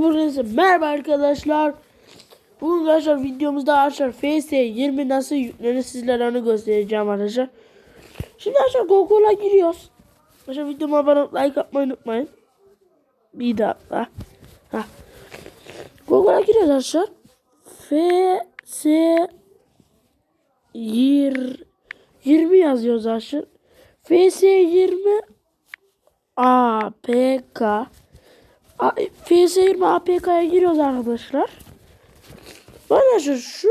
Burası merhaba arkadaşlar. Bugün arkadaşlar videomuzda arkadaşlar FS20 nasıl yüklenir sizlere onu göstereceğim arkadaşlar. Şimdi arkadaşlar Google'a giriyoruz. Arkadaşlar videoma abone olup like atmayı unutmayın. Bir dakika. Ha. Google'a giriyoruz arkadaşlar. FS 20 yazıyoruz arkadaşlar. FS20 APK A- PS20 APK'ya giriyoruz arkadaşlar. Arkadaşlar şu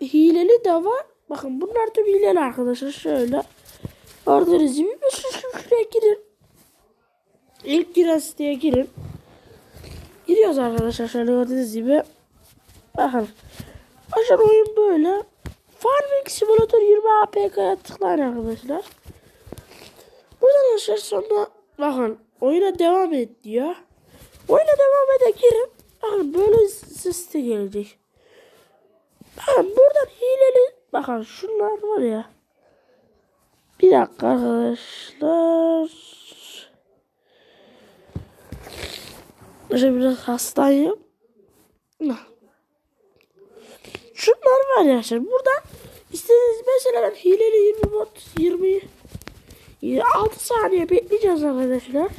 hileli de var. Bakın bunlar tüm hileli arkadaşlar. Şöyle. Gördüğünüz gibi bir şu şuraya girin. İlk giren siteye girin. Giriyoruz arkadaşlar. Şöyle gördüğünüz gibi. Bakın. Arkadaşlar oyun böyle. Farming Simulator 20 APK'ya tıklayın arkadaşlar. Buradan arkadaşlar sonra bakın oyuna devam et diyor. Oyuna devam ede girin. Bakın böyle siste gelecek. Bakın buradan hileli bakın şunlar var ya. Bir dakika arkadaşlar. Şöyle biraz hastayım. Şunlar var ya şimdi buradan istediğiniz mesela ben hileli 20 bot 20 6 saniye bekleyeceğiz arkadaşlar.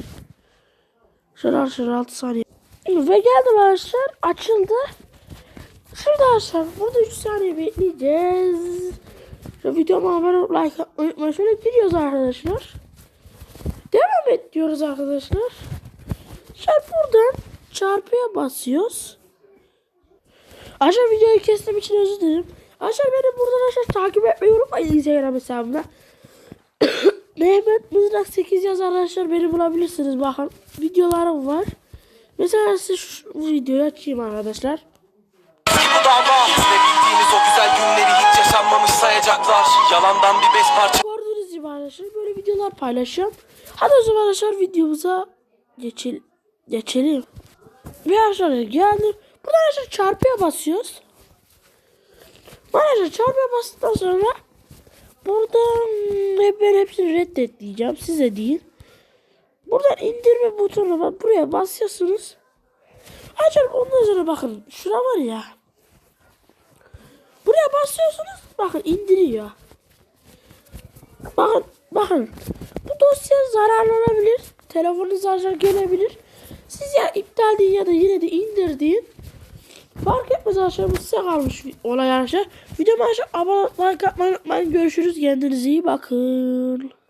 Şöyle arkadaşlar 6 saniye. Ve geldi arkadaşlar açıldı. Şurada arkadaşlar burada 3 saniye bekleyeceğiz. Şu videoma abone olup like atmayı unutmayın. Şöyle gidiyoruz arkadaşlar. Devam et diyoruz arkadaşlar. Şöyle buradan çarpıya basıyoruz. Aşağı videoyu kestim için özür dilerim. Aşağı beni buradan aşağı takip etmeyi unutmayın Instagram hesabımda. Mehmet Mızrak 8 yaz arkadaşlar beni bulabilirsiniz. Bakın videolarım var. Mesela size şu videoyu açayım arkadaşlar. o güzel günleri hiç yaşanmamış sayacaklar Yalandan bir beş parça Gördüğünüz gibi arkadaşlar böyle videolar paylaşıyorum. Hadi o zaman arkadaşlar videomuza geçil geçelim. Ve arkadaşlar geldim. Burada arkadaşlar çarpıya basıyoruz. Arkadaşlar çarpıya bastıktan sonra buradan ben hepsini reddet diyeceğim. Size değil. Buradan indirme butonuna var. Buraya basıyorsunuz. Arkadaşlar ondan sonra bakın. Şura var ya. Buraya basıyorsunuz. Bakın indiriyor. Bakın bakın. Bu dosya zararlı olabilir. Telefonunuz zarar gelebilir. Siz ya iptal deyin ya da yine de indir deyin. Fark etmez arkadaşlar bu size kalmış olay arkadaşlar. Videoma arkadaşlar abone like atmayı unutmayın. Görüşürüz. Kendinize iyi bakın.